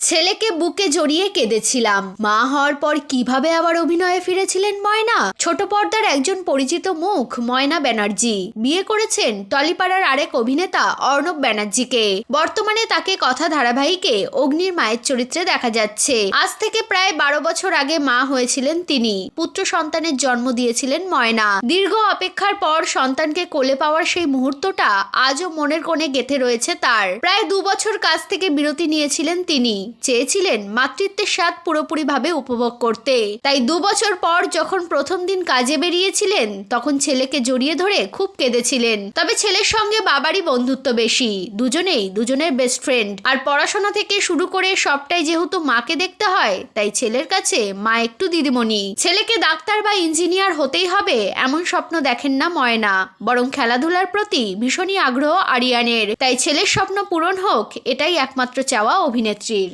ছেলেকে বুকে জড়িয়ে কেঁদেছিলাম। মা হওয়ার পর কীভাবে আবার অভিনয়ে ফিরেছিলেন ময়না? ছোট পর্দার একজন পরিচিত মুখ, ময়না ব্যানার্জি। বিয়ে করেছেন টলিপাড়ার আরেক অভিনেতা, অর্ণব ব্যানার্জিকে। বর্তমানে তাকে কথা ধারাবাহিকে, অগ্নির মায়ের চরিত্রে দেখা যাচ্ছে। আজ থেকে প্রায় বারো বছর আগে মা হয়েছিলেন তিনি। পুত্র সন্তানের জন্ম দিয়েছিলেন ময়না। দীর্ঘ অপেক্ষার পর সন্তানকে কোলে পাওয়ার সেই মুহূর্তটা আজও মনের কোণে গেথে রয়েছে তার। প্রায় দু বছর কাজ থেকে বিরতি নিয়েছিলেন তিনি। চেয়েছিলেন মাতৃত্বের স্বাদ পুরোপুরিভাবে উপভোগ করতে। তাই দু বছর পর যখন প্রথম দিন কাজে বেরিয়েছিলেন, তখন ছেলেকে জড়িয়ে ধরে খুব কেঁদেছিলেন। তবে ছেলের সঙ্গে বাবারই বন্ধুত্ব বেশি, দুজনেই দুজনের বেস্ট ফ্রেন্ড আর পড়াশোনা থেকে শুরু করে সবটাই যেহেতু মাকে দেখতে হয়, তাই ছেলের কাছে মা একটু দিদিমণি। ছেলেকে ডাক্তার বা ইঞ্জিনিয়ার হতেই হবে, এমন স্বপ্ন দেখেন না ময়না। বরং খেলাধুলার প্রতি ভীষণই আগ্রহ আরিয়ানের। তাই ছেলের স্বপ্ন পূরণ হোক, এটাই একমাত্র চাওয়া অভিনেত্রীর।